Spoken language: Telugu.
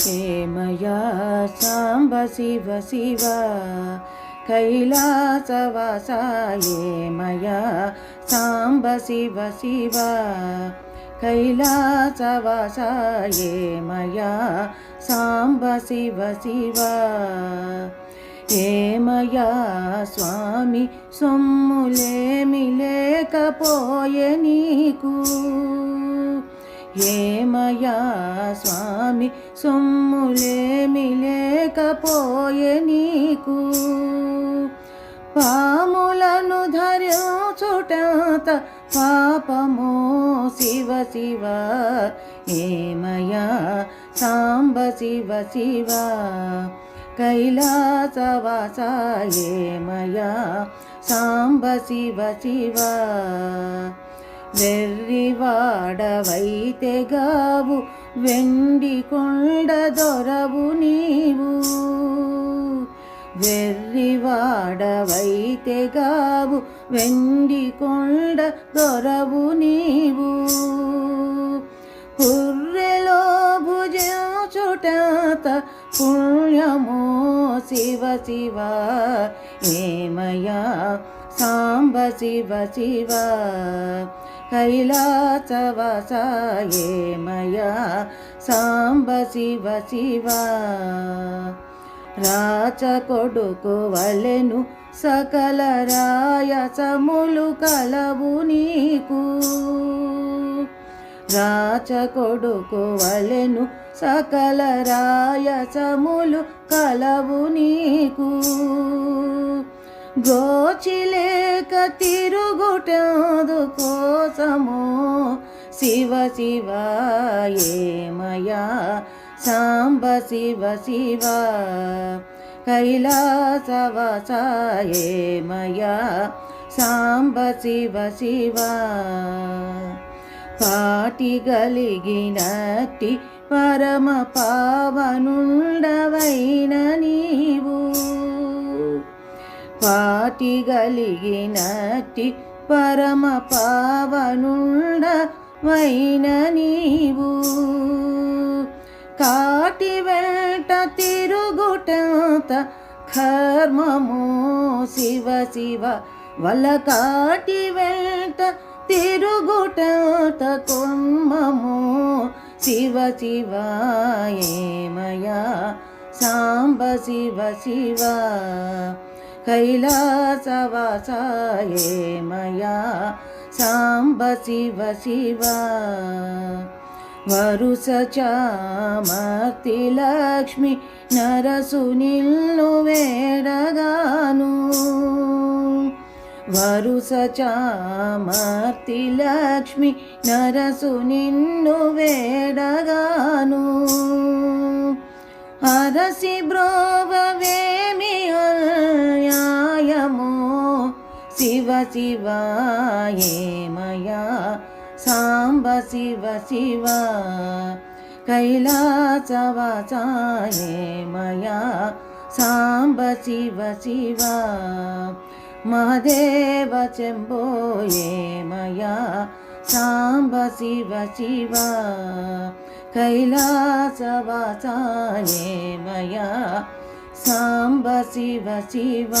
हेमया साम्ब शिव शिव कैलासवासाये मया साम्ब शिव शिव कैलासवासाये मया साम्ब शिव शिव ఏమయా స్వామి సొమ్ములేమి లేకపోయే నీకు ఏమయా స్వామి సొమ్ములేమి లేకపోయే నీకు? పాములను ధరించుటంత పాపమో శివ శివ ఏమయా సాంబ శివ శివ. కైలాసవాస ఏమయా సాంబ శివ శివ. వెర్రివాడవైతెగావు వెండి కొండ దొరవు నీవు. వెర్రివాడవైతెగావు వెండి కొండ దొరవు నీవు. పుర్రెలో భుజం భుజచుటత పుణ్యమో శివ శివ ఏమయా సాంబ శివ శివ. కైలాసవసాయేమయా సాంబ శివ శివ రాచ కొడుకు వలెను సకల రాయసములు కలవు నీకు. రాచ కొడుకు వలెను సకల రాయసములు కలవు నీకు. గోచిలేక తిరుగుటదు కోసము. శివ శివ ఏమయా సాంబ శివ శివ. కైలాసవసాయేమయా సాంబ శివ శివ. పాటి గలిగినట్టి పరమ పావనుండవైన పాటి గలిగినట్టి పరమ పావనుండవైన నీవు. కాటి వెంట తిరుగుటంత కర్మము శివ శివ. వల కాటి వెంట తిరుగుటంత కొమ్మము శివ శివ. ఏమయా సాంబ శివ శివ. కైలాసవాసాయేమయా సాంబ శివ శివ. వరుస చామర్తి లక్ష్మి నరసునిల్లు వేడగాను. వరుస చామర్తి లక్ష్మి నరసు నిన్ను వేడగాను. అరసి బ్రోవ వే శివ శివ ఏమయా సాంబ శివ శివ కైలాసవాసాయేమయా సాంబ శివ శివ మహదేవ చెంబోయేమయా సాంబ శివ శివ కైలాసవాసాయేమయా సాంబ శివ శివ